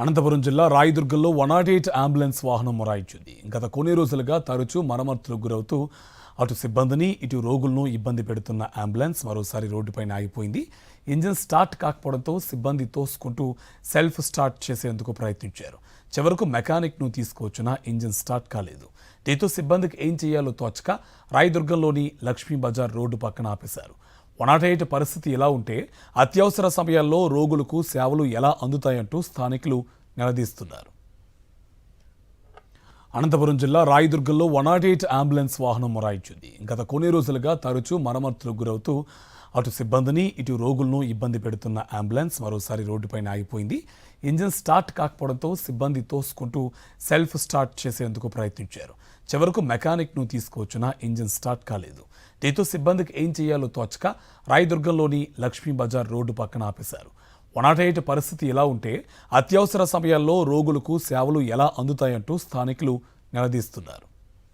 అనంతపురం జిల్లా రాయదుర్గంలో one nought eight ambulance వాహనం మొరాయించింది. గత కొన్ని రోజులుగా తరచూ మరమ్మతులకు గురవుతూ అటు సిబ్బందిని ఇటు రోగులను ఇబ్బంది పెడుతున్న అంబులెన్స్ మరోసారి రోడ్డుపైన ఆగిపోయింది. ఇంజిన్ స్టార్ట్ కాకపోవడంతో సిబ్బంది తోసుకుంటూ సెల్ఫ్ స్టార్ట్ చేసేందుకు ప్రయత్నించారు. చివరకు మెకానిక్ను తీసుకువచ్చిన ఇంజిన్ స్టార్ట్ కాలేదు. దీంతో సిబ్బందికి ఏం చేయాలో తోచక రాయదుర్గంలోని లక్ష్మీ బజార్ రోడ్డు పక్కన ఆపేశారు. వన్ నాట్ ఎయిట్ పరిస్థితి ఎలా ఉంటే అత్యవసర సమయాల్లో రోగులకు సేవలు ఎలా అందుతాయంటూ స్థానికులు నిలదీస్తున్నారు. అనంతపురం జిల్లా రాయదుర్గంలో వన్ నాట్ ఎయిట్ అంబులెన్స్ వాహనం మొరాయించింది. గత కొన్ని రోజులుగా తరచూ మరమ్మతులకు గురవుతూ అటు సిబ్బందిని ఇటు రోగులను ఇబ్బంది పెడుతున్న అంబులెన్స్ మరోసారి రోడ్డుపైన ఆగిపోయింది. ఇంజిన్ స్టార్ట్ కాకపోవడంతో సిబ్బంది తోసుకుంటూ సెల్ఫ్ స్టార్ట్ చేసేందుకు ప్రయత్నించారు. చివరకు మెకానిక్ను తీసుకువచ్చిన ఇంజిన్ స్టార్ట్ కాలేదు. దీంతో సిబ్బందికి ఏం చేయాలో తోచక రాయదుర్గంలోని లక్ష్మీ బజార్ రోడ్డు పక్కన ఆపేశారు. వన్ పరిస్థితి ఎలా ఉంటే అత్యవసర సమయాల్లో రోగులకు సేవలు ఎలా అందుతాయంటూ స్థానికులు నిలదీస్తున్నారు.